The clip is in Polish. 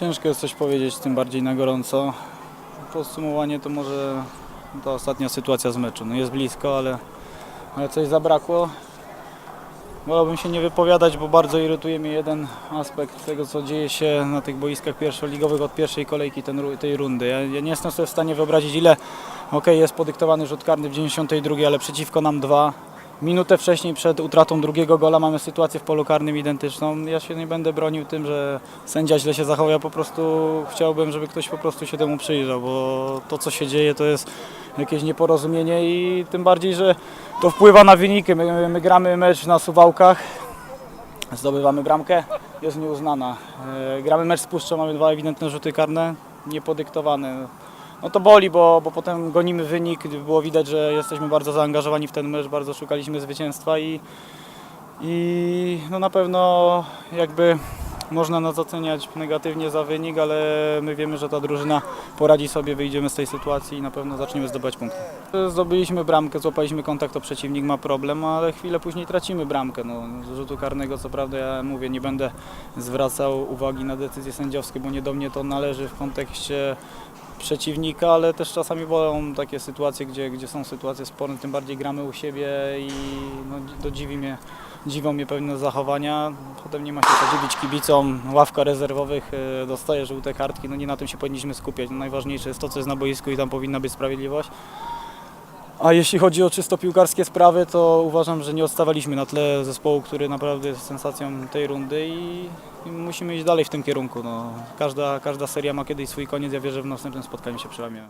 Ciężko jest coś powiedzieć, tym bardziej na gorąco. Podsumowanie to może ta ostatnia sytuacja z meczu. No jest blisko, ale, ale coś zabrakło. Wolałbym się nie wypowiadać, bo bardzo irytuje mnie jeden aspekt tego, co dzieje się na tych boiskach pierwszoligowych od pierwszej kolejki ten, tej rundy. Ja, ja nie jestem sobie w stanie wyobrazić, ile okej, jest podyktowany rzut karny w 92, ale przeciwko nam dwa. Minutę wcześniej, przed utratą drugiego gola, mamy sytuację w polu karnym identyczną. Ja się nie będę bronił tym, że sędzia źle się zachował. Ja po prostu chciałbym, żeby ktoś po prostu się temu przyjrzał, bo to, co się dzieje, to jest jakieś nieporozumienie i tym bardziej, że to wpływa na wyniki. My, my gramy mecz na suwałkach, zdobywamy bramkę, jest nieuznana. E, gramy mecz z Puszczą, mamy dwa ewidentne rzuty karne, niepodyktowane. No to boli, bo, bo potem gonimy wynik, było widać, że jesteśmy bardzo zaangażowani w ten mecz, bardzo szukaliśmy zwycięstwa i, i no na pewno jakby można nas oceniać negatywnie za wynik, ale my wiemy, że ta drużyna poradzi sobie, wyjdziemy z tej sytuacji i na pewno zaczniemy zdobywać punkty. Zdobyliśmy bramkę, złapaliśmy kontakt, to przeciwnik ma problem, ale chwilę później tracimy bramkę. No, z rzutu karnego, co prawda ja mówię, nie będę zwracał uwagi na decyzje sędziowskie, bo nie do mnie to należy w kontekście przeciwnika, ale też czasami bolą takie sytuacje, gdzie, gdzie są sytuacje sporne, tym bardziej gramy u siebie i no, to dziwi mnie, dziwią mnie pewne zachowania. Potem nie ma się co dziwić kibicom, ławka rezerwowych e, dostaje żółte kartki, no nie na tym się powinniśmy skupiać. No, najważniejsze jest to, co jest na boisku i tam powinna być sprawiedliwość. A jeśli chodzi o czysto piłkarskie sprawy, to uważam, że nie odstawaliśmy na tle zespołu, który naprawdę jest sensacją tej rundy i, i musimy iść dalej w tym kierunku. No, każda, każda seria ma kiedyś swój koniec, ja wierzę, że w następnym spotkaniu się przełamiemy.